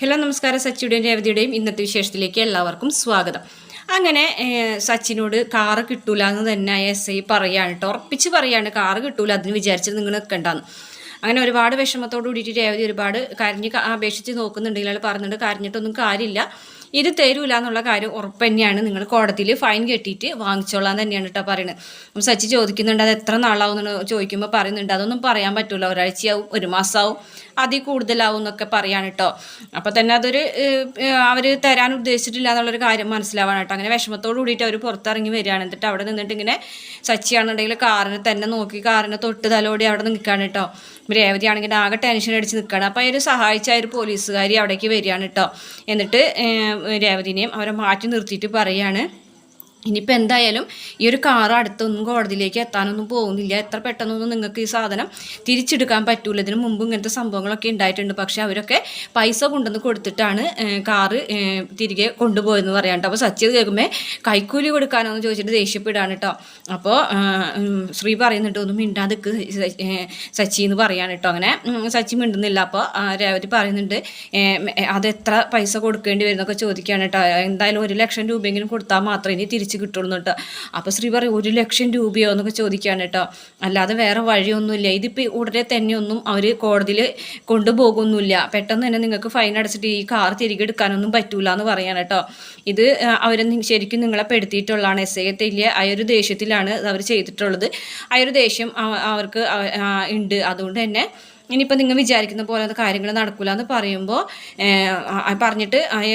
Hello നമസ്കാരം. സച്ചിയുടെയും രേവതിയുടെയും ഇന്നത്തെ വിശേഷത്തിലേക്ക് എല്ലാവർക്കും സ്വാഗതം. അങ്ങനെ സച്ചിനോട് കാറ് കിട്ടൂല എന്ന് തന്നെ എസ് ഐ പറയാണ് കേട്ടോ ഉറപ്പിച്ച് പറയാണ് കാറ് കിട്ടൂല അതിന് വിചാരിച്ചത് നിങ്ങൾ നിൽക്കണ്ടെന്ന് അങ്ങനെ ഒരുപാട് വിഷമത്തോട് കൂടിയിട്ട് രേവതി ഒരുപാട് കരഞ്ഞ് അപേക്ഷിച്ച് നോക്കുന്നുണ്ടെങ്കിൽ അയാൾ പറഞ്ഞിട്ട് കരഞ്ഞിട്ടൊന്നും കാര്യമില്ല. ഇത് തരൂല എന്നുള്ള കാര്യം ഉറപ്പ് തന്നെയാണ്. നിങ്ങൾ കോടതിയിൽ ഫൈൻ കെട്ടിയിട്ട് വാങ്ങിച്ചോളാൻ തന്നെയാണ് കേട്ടോ പറയുന്നത് സച്ചി ചോദിക്കുന്നുണ്ട് അത് എത്ര നാളാവും? ചോദിക്കുമ്പോൾ പറയുന്നുണ്ട് അതൊന്നും പറയാൻ പറ്റില്ല ഒരാഴ്ചയാവും ഒരു മാസമാവും അതിൽ കൂടുതലാവും എന്നൊക്കെ പറയാണ് കേട്ടോ അപ്പോൾ തന്നെ അതൊരു അവർ തരാൻ ഉദ്ദേശിച്ചിട്ടില്ല എന്നുള്ളൊരു കാര്യം മനസ്സിലാവാണ് കേട്ടോ അങ്ങനെ വിഷമത്തോട് കൂടിയിട്ട് അവർ പുറത്തിറങ്ങി വരികയാണ്. എന്നിട്ട് അവിടെ നിന്നിട്ട് ഇങ്ങനെ സച്ചിയാണെന്നുണ്ടെങ്കിൽ കാറിനെ തന്നെ നോക്കി കാറിനെ തൊട്ട് തലോടി അവിടെ നിൽക്കുകയാണ് കേട്ടോ രേവതി ആണെങ്കിൽ ആകെ ടെൻഷൻ അടിച്ച് നിൽക്കുകയാണ്. അപ്പോൾ അതിന് സഹായിച്ച ഒരു പോലീസുകാരി അവിടേക്ക് വരികയാണ് കേട്ടോ എന്നിട്ട് രേവതിനെയും അവരെ മാറ്റി നിർത്തിയിട്ട് പറയാണ്. ഇനിയിപ്പോൾ എന്തായാലും ഈ ഒരു കാർ അടുത്തൊന്നും കോടതിയിലേക്ക് എത്താനൊന്നും പോകുന്നില്ല. എത്ര പെട്ടെന്നൊന്നും നിങ്ങൾക്ക് ഈ സാധനം തിരിച്ചെടുക്കാൻ പറ്റൂല. ഇതിന് മുമ്പ് ഇങ്ങനത്തെ സംഭവങ്ങളൊക്കെ ഉണ്ടായിട്ടുണ്ട്. പക്ഷേ അവരൊക്കെ പൈസ കൊണ്ടുവന്ന് കൊടുത്തിട്ടാണ് കാറ് തിരികെ കൊണ്ടുപോയെന്ന് പറയാനുണ്ട്. അപ്പോൾ സച്ചിത് കേൾക്കുമ്പോൾ കൈക്കൂലി കൊടുക്കാനോന്ന് ചോദിച്ചിട്ട് ദേഷ്യപ്പെടാണ് കേട്ടോ അപ്പോൾ ശ്രീ പറയുന്നുണ്ട് ഒന്നും മിണ്ടാതിക്ക് സച്ചി എന്ന് പറയാണ് കേട്ടോ അങ്ങനെ സച്ചി മിണ്ടുന്നില്ല. അപ്പോൾ രേവതി പറയുന്നുണ്ട് അത് എത്ര പൈസ കൊടുക്കേണ്ടി വരുന്നൊക്കെ ചോദിക്കുകയാണ് കേട്ടോ എന്തായാലും ഒരു ലക്ഷം രൂപയെങ്കിലും കൊടുത്താൽ മാത്രമേ ഇനി തിരിച്ച് കിട്ടുള്ളൂ കേട്ടോ. അപ്പോൾ ശ്രീ പറയും ഒരു ലക്ഷം രൂപയോ എന്നൊക്കെ ചോദിക്കുകയാണ് കേട്ടോ. അല്ലാതെ വേറെ വഴിയൊന്നുമില്ല. ഇതിപ്പോൾ ഉടനെ തന്നെയൊന്നും അവർ കോടതിയിൽ കൊണ്ടുപോകുന്നില്ല പെട്ടെന്ന് തന്നെ നിങ്ങൾക്ക് ഫൈൻ അടച്ചിട്ട് ഈ കാർ തിരികെ എടുക്കാനൊന്നും പറ്റൂല എന്ന് പറയാണ് കേട്ടോ. ഇത് അവർ ശരിക്കും നിങ്ങളെ പെടുത്തിയിട്ടുള്ളതാണ്. എസ് ഐ തെല്ലിയ ആ ഒരു ദേഷ്യത്തിലാണ് അവർ ചെയ്തിട്ടുള്ളത്. ആ ഒരു ദേഷ്യം അവർക്ക് ഉണ്ട്. അതുകൊണ്ട് തന്നെ ഇനിയിപ്പോൾ നിങ്ങൾ വിചാരിക്കുന്ന പോലെ അത് കാര്യങ്ങൾ നടക്കില്ല എന്ന് പറയുമ്പോൾ പറഞ്ഞിട്ട് ആയ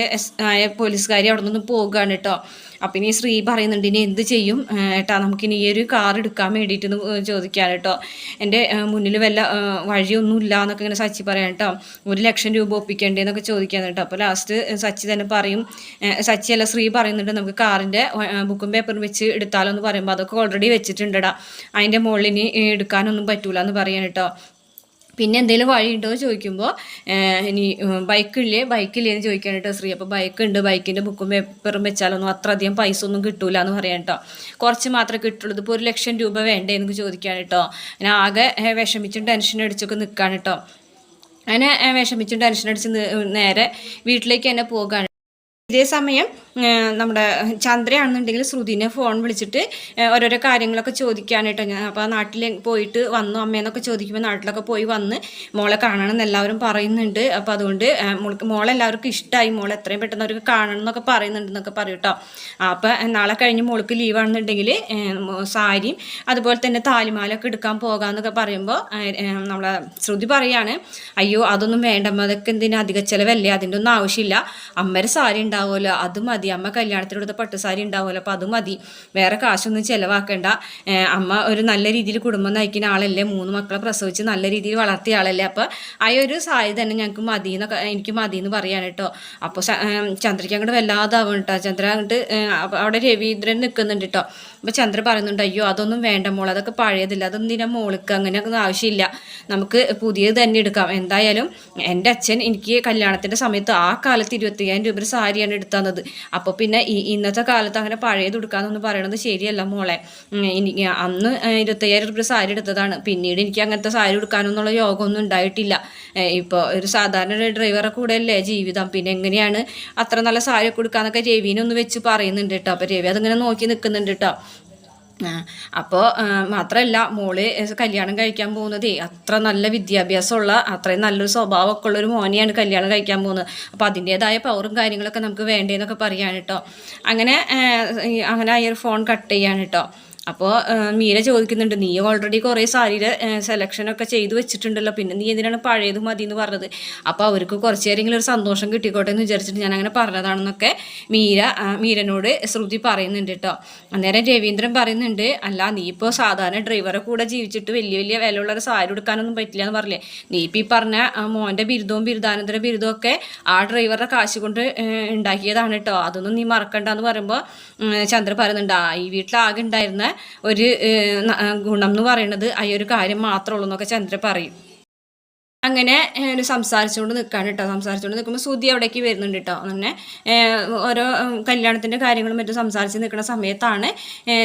ആയ പോലീസുകാരി അവിടെ നിന്ന് പോകുകയാണ് കേട്ടോ അപ്പം ഇനി ശ്രീ പറയുന്നുണ്ട് ഇനി എന്ത് ചെയ്യും? ഏട്ടാ നമുക്കിനി ഈ ഒരു കാർ എടുക്കാൻ വേണ്ടിയിട്ട് ചോദിക്കാൻ കേട്ടോ എന്റെ മുന്നിൽ വല്ല വഴിയൊന്നും ഇല്ല എന്നൊക്കെ ഇങ്ങനെ സച്ചി പറയാം കേട്ടോ ഒരു ലക്ഷം രൂപ ഒപ്പിക്കേണ്ടതെന്നൊക്കെ ചോദിക്കാൻ കേട്ടോ അപ്പോൾ ലാസ്റ്റ് സച്ചി തന്നെ പറയും സച്ചി അല്ല ശ്രീ പറയുന്നുണ്ട് നമുക്ക് കാറിന്റെ ബുക്കും പേപ്പറും വെച്ച് എടുത്താലോ എന്ന് പറയുമ്പോൾ അതൊക്കെ ഓൾറെഡി വെച്ചിട്ടുണ്ടടാ അതിന്റെ മുകളിൽ ഇനി എടുക്കാനൊന്നും പറ്റൂല എന്ന് പറയാൻ കേട്ടോ പിന്നെ എന്തെങ്കിലും വഴിയുണ്ടോ ചോദിക്കുമ്പോൾ ഇനി ബൈക്കില്ലേ ബൈക്കില്ലേ എന്ന് ചോദിക്കാൻ കേട്ടോ ശ്രീ. അപ്പോൾ ബൈക്ക് ഉണ്ട് ബൈക്കിന്റെ ബുക്കും പേപ്പറും വെച്ചാലൊന്നും അത്ര അധികം പൈസ ഒന്നും കിട്ടൂല എന്ന് പറയാൻ കേട്ടോ കുറച്ച് മാത്രമേ കിട്ടുള്ളൂ. ഇതിപ്പോൾ ഒരു ലക്ഷം രൂപ വേണ്ടേ എന്ന് ചോദിക്കാൻ കേട്ടോ ഞാൻ ആകെ വിഷമിച്ചും ടെൻഷൻ അടിച്ചൊക്കെ നിൽക്കാൻ കേട്ടോ അങ്ങനെ വിഷമിച്ചും ടെൻഷൻ അടിച്ച് നേരെ വീട്ടിലേക്ക് തന്നെ പോകാൻ ഇതേ സമയം ആ, നമ്മുടെ ചന്ദ്രയാണെന്നുണ്ടെങ്കിൽ ശ്രുതിനെ ഫോൺ വിളിച്ചിട്ട് ഓരോരോ കാര്യങ്ങളൊക്കെ ചോദിക്കാനായിട്ട് ഞാൻ അപ്പോൾ നാട്ടിൽ പോയിട്ട് വന്നു അമ്മയെന്നൊക്കെ ചോദിക്കുമ്പോൾ നാട്ടിലൊക്കെ പോയി വന്ന് മോളെ കാണണം എല്ലാവരും പറയുന്നുണ്ട്. അപ്പോൾ അതുകൊണ്ട് മോൾക്ക് മോളെല്ലാവർക്കും ഇഷ്ടമായി മോളെ എത്രയും പെട്ടെന്ന് അവർക്ക് കാണണം എന്നൊക്കെ പറയുന്നുണ്ട് എന്നൊക്കെ പറയും കേട്ടോ അപ്പോൾ നാളെ കഴിഞ്ഞ് മോൾക്ക് ലീവാണെന്നുണ്ടെങ്കിൽ സാരിയും അതുപോലെ തന്നെ താലിമാലൊക്കെ എടുക്കാൻ പോകാമെന്നൊക്കെ പറയുമ്പോൾ നമ്മളെ ശ്രുതി പറയാണ് അയ്യോ അതൊന്നും വേണ്ട അതൊക്കെ എന്തിനാ? അധിക ചിലവല്ലേ? അതിന്റെ ഒന്നും ആവശ്യമില്ല. അമ്മര് സാരി ഉണ്ടാവുമല്ലോ. അത് മതി. അമ്മ കല്യാണത്തിന് കൊടുത്ത പട്ടുസാരി ഉണ്ടാവുമല്ലോ. അപ്പോൾ അത് മതി. വേറെ കാശൊന്നും ചിലവാക്കണ്ട. അമ്മ ഒരു നല്ല രീതിയിൽ കുടുംബം നയിക്കുന്ന ആളല്ലേ. മൂന്ന് മക്കളെ പ്രസവിച്ച് നല്ല രീതിയിൽ വളർത്തിയ ആളല്ലേ. അപ്പോൾ ആ ഒരു സാരി തന്നെ ഞങ്ങൾക്ക് മതി എന്നൊക്കെ എനിക്ക് മതി എന്ന് പറയാൻ കേട്ടോ. അപ്പോൾ ചന്ദ്രയ്ക്ക് അങ്ങോട്ട് വല്ലാതാവും കേട്ടോ. ചന്ദ്ര അങ്ങോട്ട് അവിടെ രവീന്ദ്രൻ നിൽക്കുന്നുണ്ട് കേട്ടോ. അപ്പോൾ ചന്ദ്ര പറയുന്നുണ്ട് അയ്യോ അതൊന്നും വേണ്ട മോൾ അതൊക്കെ പഴയതില്ല അതൊന്നും മോൾക്ക് അങ്ങനെയൊന്നും ആവശ്യമില്ല. നമുക്ക് പുതിയത് തന്നെ എടുക്കാം. എന്തായാലും എന്റെ അച്ഛൻ എനിക്ക് കല്യാണത്തിന്റെ സമയത്ത് ആ കാലത്ത് ഇരുപത്തയ്യായിരം രൂപ സാരിയാണ് എടുത്തത് അപ്പോൾ പിന്നെ ഇന്നത്തെ കാലത്ത് അങ്ങനെ പഴയത് എടുക്കാന്നൊന്നും പറയണത് ശരിയല്ല മോളെ. എനിക്ക് അന്ന് ഇരുപത്തയ്യായിരം രൂപ സാരി എടുത്തതാണ്. പിന്നീട് എനിക്ക് അങ്ങനത്തെ സാരി എടുക്കാനൊന്നുള്ള യോഗമൊന്നും ഉണ്ടായിട്ടില്ല. ഇപ്പോൾ ഒരു സാധാരണ ഒരു ഡ്രൈവറെ കൂടെ അല്ലേ ജീവിതം. പിന്നെ എങ്ങനെയാണ് അത്ര നല്ല സാരി കൊടുക്കാന്നൊക്കെ രവിനൊന്ന് വെച്ച് പറയുന്നുണ്ട് കേട്ടോ. അപ്പോൾ രവി അതിങ്ങനെ നോക്കി നിൽക്കുന്നുണ്ട് കേട്ടോ. അപ്പോൾ മാത്രമല്ല മോൾ കല്യാണം കഴിക്കാൻ പോകുന്നതേ അത്ര നല്ല വിദ്യാഭ്യാസമുള്ള അത്രയും നല്ലൊരു സ്വഭാവമൊക്കെ ഉള്ളൊരു മോനെയാണ് കല്യാണം കഴിക്കാൻ പോകുന്നത്. അപ്പോൾ അതിന്റേതായ പവറും കാര്യങ്ങളൊക്കെ നമുക്ക് വേണ്ടേന്നൊക്കെ പറയാണ് കേട്ടോ അങ്ങനെ അങ്ങനെ ഒരു ഫോൺ കട്ട് ചെയ്യാൻ കേട്ടോ അപ്പോൾ മീര ചോദിക്കുന്നുണ്ട് നീ ഓൾറെഡി കുറേ സാരിയുടെ സെലക്ഷനൊക്കെ ചെയ്തു വെച്ചിട്ടുണ്ടല്ലോ പിന്നെ നീ എന്തിനാണ് പഴയത് മതി എന്ന് പറഞ്ഞത്? അപ്പോൾ അവർക്ക് കുറച്ച് നേരെങ്കിലും ഒരു സന്തോഷം കിട്ടിക്കോട്ടെ എന്ന് വിചാരിച്ചിട്ട് ഞാൻ അങ്ങനെ പറഞ്ഞതാണെന്നൊക്കെ മീര മീരനോട് ശ്രുതി പറയുന്നുണ്ട് കേട്ടോ അന്നേരം രവീന്ദ്രൻ പറയുന്നുണ്ട് അല്ല നീ ഇപ്പോൾ സാധാരണ ഡ്രൈവറെ കൂടെ ജീവിച്ചിട്ട് വലിയ വലിയ വിലയുള്ള ഒരു സാരി എടുക്കാനൊന്നും പറ്റില്ല എന്ന് പറഞ്ഞില്ലേ? നീ ഇപ്പം ഈ പറഞ്ഞ മോന്റെ ബിരുദവും ബിരുദാനന്തര ബിരുദവും ഒക്കെ ആ ഡ്രൈവറുടെ കാശ് കൊണ്ട് ഉണ്ടാക്കിയതാണ് കേട്ടോ അതൊന്നും നീ മറക്കണ്ട എന്ന് പറയുമ്പോൾ ചന്ദ്ര പറയുന്നുണ്ട് ആ ഈ വീട്ടിലാകെ ഉണ്ടായിരുന്ന ഒരു ഗുണം എന്ന് പറയുന്നത് ആ ഒരു കാര്യം മാത്രമേ ഉള്ളൂ എന്നൊക്കെ ചന്ദ്ര പറയും. അങ്ങനെ സംസാരിച്ചുകൊണ്ട് നിൽക്കാൻ കേട്ടോ സംസാരിച്ചുകൊണ്ട് നിൽക്കുമ്പോൾ സുതി അവിടേക്ക് വരുന്നുണ്ട് കേട്ടോ അങ്ങനെ ഓരോ കല്യാണത്തിന്റെ കാര്യങ്ങളും മറ്റും സംസാരിച്ച് നിൽക്കുന്ന സമയത്താണ്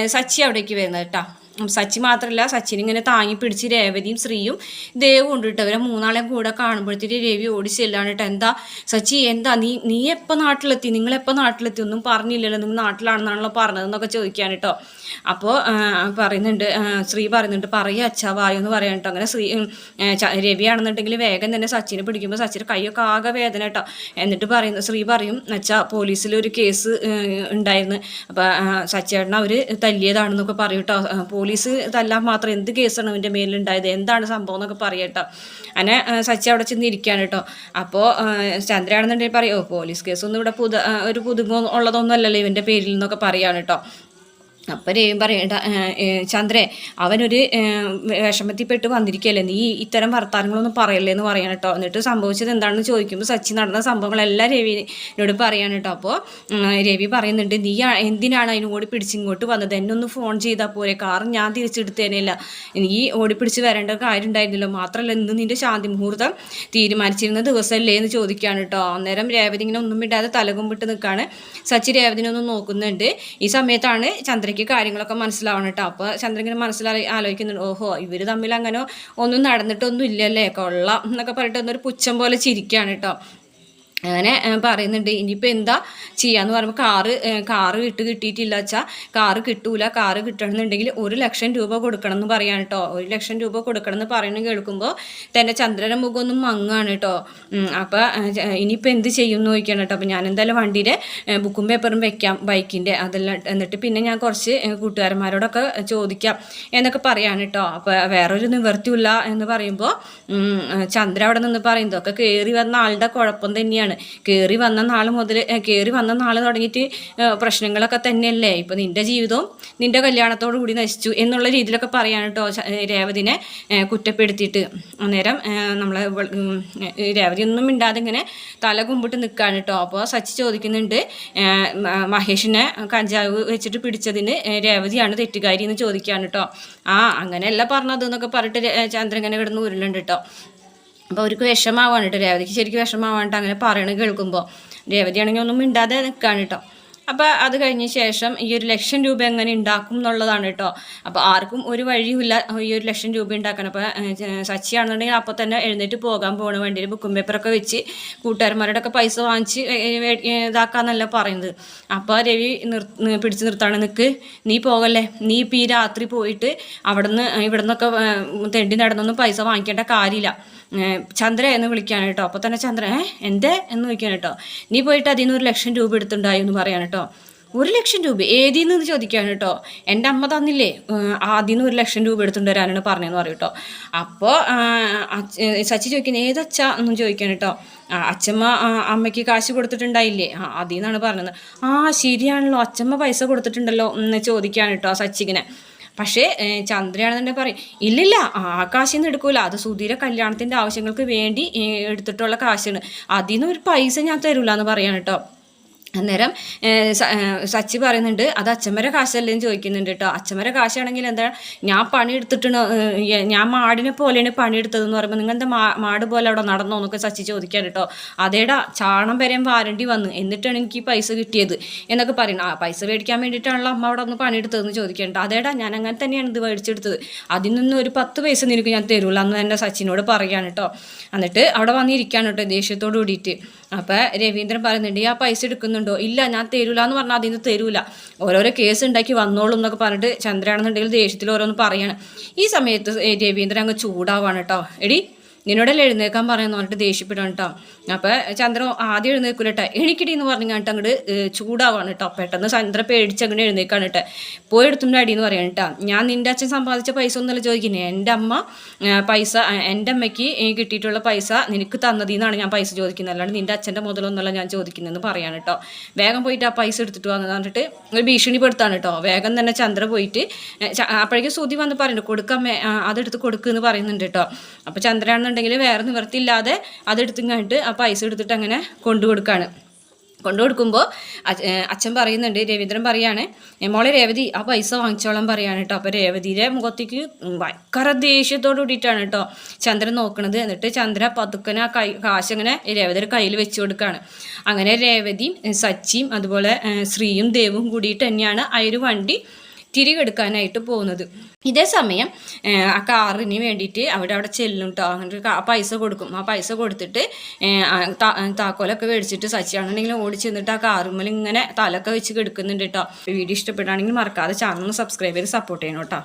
സച്ചി അവിടേക്ക് വരുന്നത് കേട്ടോ സച്ചി മാത്രമല്ല സച്ചിൻ ഇങ്ങനെ താങ്ങി പിടിച്ച് രേവതിയും ശ്രീയും ദേവും ഉണ്ട് ഇവരെ മൂന്നാളെയും കൂടെ കാണുമ്പോഴത്തേക്ക് രവി ഓടി ചെല്ലാണ്. കേട്ടോ എന്താ സച്ചി എന്താ നീ നീ എപ്പോൾ നാട്ടിലെത്തി? നിങ്ങളെപ്പോൾ നാട്ടിലെത്തി? ഒന്നും പറഞ്ഞില്ലല്ലോ. നിങ്ങൾ നാട്ടിലാണെന്നാണല്ലോ പറഞ്ഞതെന്നൊക്കെ ചോദിക്കാൻ കേട്ടോ അപ്പോൾ പറയുന്നുണ്ട് ശ്രീ പറയുന്നുണ്ട് പറയുക അച്ഛാ വായു എന്ന് പറയാൻ കേട്ടോ അങ്ങനെ ശ്രീ രവിയാണെന്നുണ്ടെങ്കിൽ വേഗം തന്നെ സച്ചിനെ പിടിക്കുമ്പോൾ സച്ചിന് കൈയൊക്കെ ആകെ വേദന കേട്ടോ എന്നിട്ട് പറയുന്നു ശ്രീ പറയും അച്ഛാ പോലീസിൽ ഒരു കേസ് ഉണ്ടായിരുന്നു. അപ്പോൾ സച്ചേട്ടൻ അവർ തല്ലിയതാണെന്നൊക്കെ പറയും കേട്ടോ പോലീസ് ഇതെല്ലാം മാത്രം എന്ത് കേസാണ് ഇവന്റെ മേലുണ്ടായത് എന്താണ് സംഭവം എന്നൊക്കെ പറയട്ടെ അങ്ങനെ സച്ചി അവിടെ ചെന്ന് ഇരിക്കുകയാണ് കേട്ടോ. അപ്പോൾ ചന്ദ്രയാണെന്നുണ്ടെങ്കിൽ പറയും ഓ പോലീസ് കേസൊന്നും ഇവിടെ പുതു ഒരു പുതുമ ഉള്ളതൊന്നും അല്ലല്ലോ ഇവന്റെ പേരിൽ നിന്നൊക്കെ പറയാണ് കേട്ടോ. അപ്പം പറയണ്ട ചന്ദ്രേ അവനൊരു വിഷമത്തിൽപ്പെട്ട് വന്നിരിക്കുകയല്ലേ നീ ഇത്തരം വർത്താനങ്ങളൊന്നും പറയല്ലേ എന്ന് പറയണം കേട്ടോ. എന്നിട്ട് സംഭവിച്ചത് എന്താണെന്ന് ചോദിക്കുമ്പോൾ സച്ചി നടന്ന സംഭവങ്ങളെല്ലാം രവിനോട് പറയാൻ കേട്ടോ. അപ്പോൾ രവി പറയുന്നുണ്ട് നീ എന്തിനാണ് അതിന് ഓടി പിടിച്ചിങ്ങോട്ട് വന്നത്? എന്നെ ഒന്ന് ഫോൺ ചെയ്താൽ പോരെ. കാർ ഞാൻ തിരിച്ചെടുത്തേനെയല്ല നീ ഓടിപ്പിടിച്ച് വരേണ്ട കാര്യം ഉണ്ടായിരുന്നല്ലോ മാത്രമല്ല ഇന്ന് നിന്റെ ശാന്തി മുഹൂർത്തം തീരുമാനിച്ചിരുന്ന ദിവസമല്ലേ എന്ന് ചോദിക്കുകയാണ് കേട്ടോ. അന്നേരം രേവതി ഇങ്ങനെ ഒന്നും ഇടാതെ തലകുമ്പിട്ട് നിൽക്കുകയാണ് സച്ചി രേവതിനെ ഒന്ന് നോക്കുന്നുണ്ട്. ഈ സമയത്താണ് ചന്ദ്രയ്ക്ക് കാര്യങ്ങളൊക്കെ മനസ്സിലാവണം കേട്ടോ അപ്പോൾ ചന്ദ്രൻ മനസ്സിലായി ആലോചിക്കുന്നുണ്ട് ഓഹോ ഇവർ തമ്മിൽ അങ്ങനെ ഒന്നും നടന്നിട്ടൊന്നും ഇല്ലല്ലേ? കൊള്ളാം എന്നൊക്കെ പറഞ്ഞിട്ട് ഒന്നൊരു പുച്ഛം പോലെ ചിരിക്കുകയാണ് കേട്ടോ അങ്ങനെ പറയുന്നുണ്ട് ഇനിയിപ്പോൾ എന്താ ചെയ്യാന്ന് പറയുമ്പോൾ കാറ് കാറ് വിട്ട് കിട്ടിയിട്ടില്ല വെച്ചാൽ കാറ് കിട്ടൂല കാറ് കിട്ടണമെന്നുണ്ടെങ്കിൽ ഒരു ലക്ഷം രൂപ കൊടുക്കണം എന്ന് പറയാണ് കേട്ടോ ഒരു ലക്ഷം രൂപ കൊടുക്കണം എന്ന് പറയുന്നത് കേൾക്കുമ്പോൾ തന്നെ ചന്ദ്രന മുഖം ഒന്നും മങ്ങാണ് കേട്ടോ അപ്പോൾ ഇനിയിപ്പോൾ എന്ത് ചെയ്യും എന്ന് ചോദിക്കണം കേട്ടോ അപ്പോൾ ഞാൻ എന്തായാലും വണ്ടിയുടെ ബുക്കും പേപ്പറും വെക്കാം ബൈക്കിന്റെ അതെല്ലാം എന്നിട്ട് പിന്നെ ഞാൻ കുറച്ച് കൂട്ടുകാരന്മാരോടൊക്കെ ചോദിക്കാം എന്നൊക്കെ പറയാണ് കേട്ടോ അപ്പോൾ വേറൊരു നിവർത്തിയില്ല എന്ന് പറയുമ്പോൾ ചന്ദ്ര അവിടെ നിന്ന് പറയുന്നതൊക്കെ കയറി വന്ന ആളുടെ കുഴപ്പം തന്നെയാണ് കയറി വന്ന നാൾ മുതൽ കയറി വന്ന നാൾ തുടങ്ങിയിട്ട് പ്രശ്നങ്ങളൊക്കെ തന്നെയല്ലേ? ഇപ്പം നിന്റെ ജീവിതവും നിന്റെ കല്യാണത്തോടു കൂടി നശിച്ചു എന്നുള്ള രീതിയിലൊക്കെ പറയാൻ കേട്ടോ രേവതിനെ കുറ്റപ്പെടുത്തിയിട്ട്. അന്നേരം നമ്മൾ രേവതി ഒന്നും മിണ്ടാതെ ഇങ്ങനെ തല കുമ്പിട്ട് നിൽക്കുകയാണ് കേട്ടോ അപ്പോൾ സച്ചി ചോദിക്കുന്നുണ്ട് മഹേഷിനെ കഞ്ചാവ് വെച്ചിട്ട് പിടിച്ചതിന് രേവതിയാണ് തെറ്റുകാരി എന്ന് ചോദിക്കുകയാണ് കേട്ടോ ആ അങ്ങനെയല്ല പറഞ്ഞത് എന്നൊക്കെ പറഞ്ഞിട്ട് ചന്ദ്രൻ ഇങ്ങനെ കിടന്ന് ഉരുളുണ്ട് കേട്ടോ അപ്പോൾ അവർക്ക് വിഷമാവാണ് കേട്ടോ രേവതിക്ക് ശരിക്കും വിഷമാവാണ്ട് അങ്ങനെ പറയണത് കേൾക്കുമ്പോൾ രേവതിയാണെങ്കിൽ ഒന്നും മിണ്ടാതെ നിൽക്കുകയാണ് കേട്ടോ. അപ്പോൾ അത് കഴിഞ്ഞ ശേഷം ഈ ഒരു ലക്ഷം രൂപ എങ്ങനെ ഉണ്ടാക്കും എന്നുള്ളതാണ് കേട്ടോ. അപ്പോൾ ആർക്കും ഒരു വഴിയുമില്ല ഈ ഒരു ലക്ഷം രൂപ ഉണ്ടാക്കാൻ അപ്പോൾ സച്ചിയാണെന്നുണ്ടെങ്കിൽ അപ്പോൾ തന്നെ എഴുന്നേറ്റ് പോകാൻ പോകണം വണ്ടിയിൽ ബുക്കും പേപ്പറൊക്കെ വെച്ച് കൂട്ടുകാരന്മാരുടെ ഒക്കെ പൈസ വാങ്ങിച്ച് ഇതാക്കാന്നല്ല പറയുന്നത്. അപ്പോൾ രവി നിർ പിടിച്ചു നിർത്താണ്. നിൽക്ക് നീ പോകല്ലേ? നീ ഇപ്പോൾ ഈ രാത്രി പോയിട്ട് അവിടെ നിന്ന് ഇവിടെ നിന്നൊക്കെ തെണ്ടി നടന്നൊന്നും പൈസ വാങ്ങിക്കേണ്ട കാര്യമില്ല. ചന്ദ്ര എന്ന് വിളിക്കാണ് കേട്ടോ. അപ്പോൾ തന്നെ ചന്ദ്ര ഏ എന്തേ? എന്ന് ചോദിക്കാൻ കേട്ടോ. നീ പോയിട്ട് അതിൽ നിന്ന് ഒരു ലക്ഷം രൂപ എടുത്തുണ്ടായി എന്ന് പറയാൻ കേട്ടോ. ഒരു ലക്ഷം രൂപ? ഏതിൽ നിന്ന് ചോദിക്കുകയാണ് കേട്ടോ. എന്റെ അമ്മ തന്നില്ലേ ആദ്യം നിന്ന് ഒരു ലക്ഷം രൂപ എടുത്തുകൊണ്ട് വരാനാണ് പറഞ്ഞതെന്ന് പറയും കേട്ടോ. അപ്പോൾ സച്ചി ചോദിക്കുന്നത് ഏതച്ഛ എന്നും ചോദിക്കുകയാണ് കേട്ടോ. അച്ഛമ്മ അമ്മയ്ക്ക് കാശ് കൊടുത്തിട്ടുണ്ടായില്ലേ? ആ അതിൽ നിന്നാണ് പറഞ്ഞത്. ആ ശരിയാണല്ലോ അച്ഛമ്മ പൈസ കൊടുത്തിട്ടുണ്ടല്ലോ എന്ന് ചോദിക്കുകയാണ് കേട്ടോ സച്ചിങ്ങനെ. പക്ഷേ ചന്ദ്രയാണെന്നുണ്ടെ പറയും. ഇല്ലില്ല ആ കാശിൽ നിന്ന് എടുക്കൂല. അത് സുധീര കല്യാണത്തിന്റെ ആവശ്യങ്ങൾക്ക് വേണ്ടി എടുത്തിട്ടുള്ള കാശാണ്. അതിൽ നിന്ന് ഒരു പൈസ ഞാൻ തരൂല എന്ന് പറയാണ് കേട്ടോ അന്നേരം സച്ചി പറയുന്നുണ്ട് അത് അച്ഛമ്മരെ കാശല്ലേന്ന് ചോദിക്കുന്നുണ്ട് കേട്ടോ അച്ഛമ്മരെ കാശാണെങ്കിൽ എന്താ ഞാൻ പണിയെടുത്തിട്ടാണ് ഞാൻ മാടിനെ പോലെയാണ് പണിയെടുത്തതെന്ന് പറയുമ്പോൾ നിങ്ങൾ എന്താ മാട് പോലെ അവിടെ നടന്നോ? എന്നൊക്കെ സച്ചി ചോദിക്കാൻ കേട്ടോ അതേടാ ചാണം വരെയും വാരണ്ടി വന്നു എന്നിട്ടാണ് എനിക്ക് ഈ പൈസ കിട്ടിയത്? എന്നൊക്കെ പറയണം ആ പൈസ മേടിക്കാൻ വേണ്ടിയിട്ടാണല്ലോ അമ്മ അവിടെ ഒന്ന് പണിയെടുത്തതെന്ന് ചോദിക്കേണ്ട അതേടാ ഞാൻ അങ്ങനെ തന്നെയാണ് ഇത് മേടിച്ചെടുത്തത്. അതിൽ നിന്ന് ഒരു പത്ത് പൈസ നിനക്ക് ഞാൻ തരൂല അന്ന് തന്നെ സച്ചിനോട് പറയാണ് കേട്ടോ എന്നിട്ട് അവിടെ വന്നിരിക്കുകയാണ് കേട്ടോ ദേഷ്യത്തോട് കൂടിയിട്ട്. അപ്പോൾ രവീന്ദ്രൻ പറയുന്നുണ്ട് ആ പൈസ എടുക്കുന്നുണ്ടോ? ഇല്ല ഞാൻ തരൂല എന്ന് പറഞ്ഞാൽ അതിന് തരൂല. ഓരോരോ കേസ് ഉണ്ടാക്കി വന്നോളും എന്നൊക്കെ പറഞ്ഞിട്ട് ചന്ദ്രയാണെന്നുണ്ടെങ്കിൽ ദേഷ്യത്തിൽ ഓരോന്ന് പറയാണ്. ഈ സമയത്ത് രവീന്ദ്രൻ അങ്ങ് ചൂടാവാണ് കേട്ടോ എടി നിന്നോടല്ലേ എഴുന്നേക്കാൻ പറയുന്നു പറഞ്ഞിട്ട് ദേഷ്യപ്പെടാണ് കേട്ടോ അപ്പോൾ ചന്ദ്രൻ ആദ്യം എഴുന്നേക്കൂല കേട്ടോ എണിക്കടി എന്ന് പറഞ്ഞു കേട്ടോ അങ്ങോട്ട് ചൂടാവാണ് കേട്ടോ പെട്ടെന്ന് ചന്ദ്ര പേടിച്ച് അങ്ങനെ എഴുന്നേക്കാണ് കേട്ടോ പോയി എടുത്തുണ്ട് അടി എന്ന് പറയാൻ കേട്ടോ ഞാൻ നിന്റെ അച്ഛൻ സമ്പാദിച്ച പൈസ ഒന്നല്ല ചോദിക്കുന്നത് എന്റെ അമ്മ പൈസ എന്റെ അമ്മയ്ക്ക് കിട്ടിയിട്ടുള്ള പൈസ നിനക്ക് തന്നതിൽ നിന്നാണ് ഞാൻ പൈസ ചോദിക്കുന്നത് അല്ലാണ്ട് നിന്റെ അച്ഛന്റെ മുതലൊന്നല്ല ഞാൻ ചോദിക്കുന്നതെന്ന് പറയാണ് കേട്ടോ വേഗം പോയിട്ട് ആ പൈസ എടുത്തിട്ട് വന്നു പറഞ്ഞിട്ട് ഒരു ഭീഷണിപ്പെടുത്താണ് കേട്ടോ വേഗം തന്നെ ചന്ദ്ര പോയിട്ട് അപ്പോഴേക്കും സുതി വന്ന് പറയുന്നുണ്ട് കൊടുക്കാൻ അതെടുത്ത് കൊടുക്കുമെന്ന് പറയുന്നുണ്ട് കേട്ടോ അപ്പോൾ ചന്ദ്രയാണെന്നുണ്ടെങ്കിൽ വേറെ നിവർത്തിയില്ലാതെ അതെടുത്തും കണ്ടിട്ട് ആ പൈസ എടുത്തിട്ട് അങ്ങനെ കൊണ്ടു കൊടുക്കുകയാണ് കൊണ്ടു കൊടുക്കുമ്പോൾ അച്ഛൻ പറയുന്നുണ്ട് രവീന്ദ്രൻ പറയാണ് മോളെ രേവതി ആ പൈസ വാങ്ങിച്ചോളാൻ പറയാണ് കേട്ടോ അപ്പോൾ രേവതിയുടെ മുഖത്തേക്ക് ഭയങ്കര ദേഷ്യത്തോട് കൂടിയിട്ടാണ് കേട്ടോ ചന്ദ്രൻ നോക്കണത്. എന്നിട്ട് ചന്ദ്ര പതുക്കനെ ആ കൈ കാശ് അങ്ങനെ രേവതിയുടെ കയ്യിൽ വെച്ച് കൊടുക്കുകയാണ് അങ്ങനെ രേവതിയും സച്ചിയും അതുപോലെ ശ്രീയും ദേവും കൂടിയിട്ട് തന്നെയാണ് ആ ഒരു വണ്ടി തിരികെടുക്കാനായിട്ട് പോകുന്നത്. ഇതേ സമയം ആ കാറിന് വേണ്ടിയിട്ട് അവിടെ അവിടെ ചെല്ലും കേട്ടോ അങ്ങനെ പൈസ കൊടുക്കും. ആ പൈസ കൊടുത്തിട്ട് താക്കോലൊക്കെ മേടിച്ചിട്ട് സച്ചിയാണെന്നുണ്ടെങ്കിൽ ഓടി ചെന്നിട്ട് ആ കാറുമ്മൽ ഇങ്ങനെ തലൊക്കെ വെച്ച് കിടക്കുന്നുണ്ട് കേട്ടോ വീഡിയോ ഇഷ്ടപ്പെടുകയാണെങ്കിൽ മറക്കാതെ ചാനൽ സബ്സ്ക്രൈബ് ചെയ്ത് സപ്പോർട്ട് ചെയ്യണം കേട്ടോ